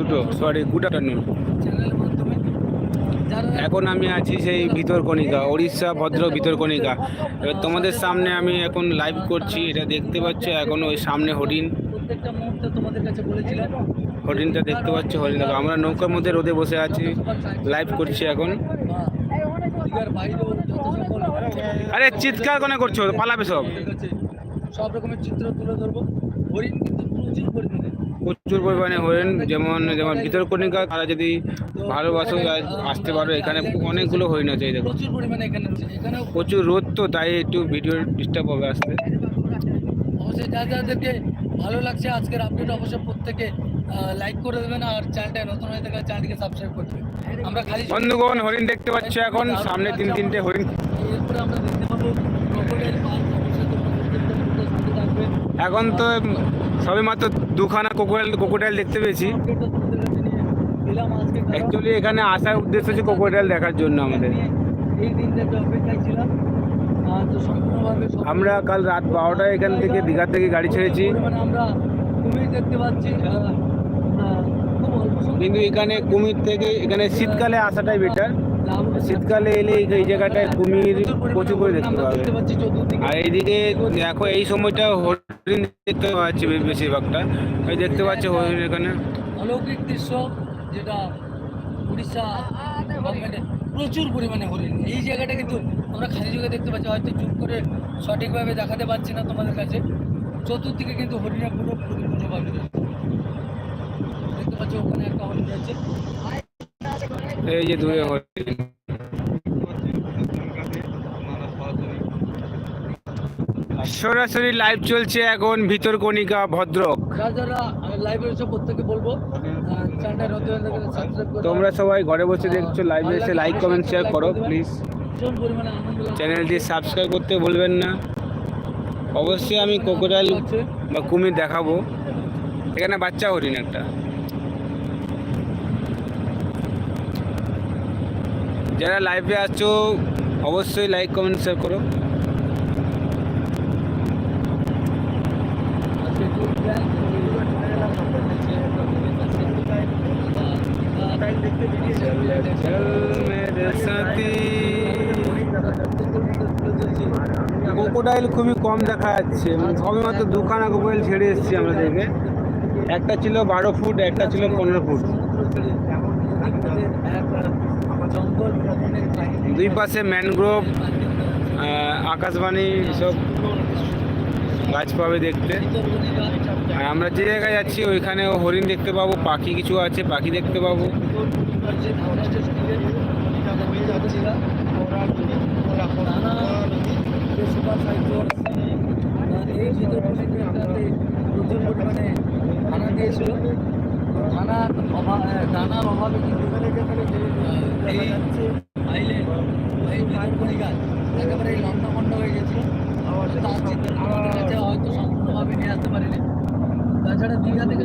দুটো sorry good afternoon এখন আমি আছি সেই ভিতরকণিকা উড়িষ্যা ভদ্র ভিতরকণিকা। এবার তোমাদের সামনে আমি এখন লাইভ করছি, এটা দেখতে পাচ্ছ, এখন ওই সামনে হরিণ। হরিণটা দেখতে পাচ্ছ, হরিণ দেখো, আমরা নৌকার মধ্যে রোদে বসে আছি লাইভ করছি এখন। আরে চিৎকার কোনে করছ? পালাবে সব। সব রকমের চিত্র তুলে ধরবো। হরিণ কিন্তু প্রচুর পরিমাণে। প্রচুর পরিমাণে হরিণ যেমন যেমন ভিতরকণিকা তারা যদি ভালোবাসো আসতে পারো এখানে অনেকগুলো হরিণ আছে এই দেখো। প্রচুর পরিমাণে এখানে এখানেও প্রচুর রোদ তো তাই একটু ভিডিও ডিস্টার্ব হবে আসতে। অবশ্যই যা যাদেরকে ভালো লাগছে আজকের আপডেট অবশ্যই প্রত্যেকে লাইক করে দেবেন আর চ্যানেলটা নতুন হয়ে থাকলে চ্যানেলটিকে সাবস্ক্রাইব করে দেবেন আমরা খালি বন্ধুগণ হরিণ দেখতে পাচ্ছি এখন সামনে তিন তিনটে হরিণ এরপরে আমরা দেখতে পাবো ক্রোকোডাইল পার্ক অবশ্যই তোমরা প্রত্যেকটা ভিডিওর সাথে থাকবে এখন তো সবে মাত্র দুখানা কোকোডাইল কোকোডাইল দেখতে পেয়েছি অ্যাকচুয়ালি এখানে আসার উদ্দেশ্য হচ্ছে কোকোডাইল দেখার জন্য আমাদের। আমরা কাল রাত বারোটায় এখান থেকে দীঘা থেকে গাড়ি ছেড়েছি কিন্তু এখানে কুমির থেকে, এখানে শীতকালে আসাটাই বেটার। শীতকালে এলে এই- জায়গাটায় কুমির প্রচুর করে দেখতে পাবে। আর এইদিকে দেখো এই সময়টা হরিণ দেখতে পাচ্ছি বেশিরভাগটা। এই দেখতে পাচ্ছ হরিণ এখানে। অলৌকিক দৃশ্য যেটা উড়িষ্যা প্রচুর পরিমাণে হরিণ। এই জায়গাটা কিন্তু আমরা খালি চোখে দেখতে পাচ্ছি। হয়তো চুপ করে সঠিকভাবে দেখাতে পারছি না তোমাদের কাছে। চতুর্দিকে কিন্তু হরিণের পুরো পুরো পাবে দেখতে পাচ্ছ ওখানে একটা হরিণ যাচ্ছে এই যে দূরে হরিণ সরাসরি লাইভ চলছে এখন ভিতরকণিকা ভদ্রক। তোমরা সবাই ঘরে বসে দেখছ লাইভে এসে লাইক কমেন্ট শেয়ার করো প্লিজ চ্যানেলটি সাবস্ক্রাইব করতে ভুলবেন না। অবশ্যই আমি কোকোডাইল। বা কুমির দেখাবো। এখানে বাচ্চা হরিণ একটা। যারা লাইভে আসছো অবশ্যই লাইক কমেন্ট শেয়ার করো। ক্রোকোডাইল খুবই কম দেখা যাচ্ছে। মানে সবে মাত্র দুখানা ক্রোকোডাইল ছেড়ে এসেছি আমরা দেখে। একটা ছিল বারো ফুট, একটা ছিল পনেরো ফুট। দুই পাশে ম্যানগ্রোভ আকাশবাণী সব গাছ পাবে দেখতে। আমরা যে জায়গায় যাচ্ছি, ওইখানে হরিণ দেখতে পাবো, পাখি কিছু আছে, পাখি দেখতে পাবো। প্রচুর পরিমাণে দিয়েছিল খানার অভাব দানার অভাবে কিন্তু আহ, এই আইল্যান্ড এই ভিতরকণিকা একেবারে লন্ডা মন্ডা হয়ে গেছিল তার চিত্র তোমাদের কাছে হয়তো সম্পূর্ণভাবে নিয়ে আসতে পারিনি। তাছাড়া দীঘা থেকে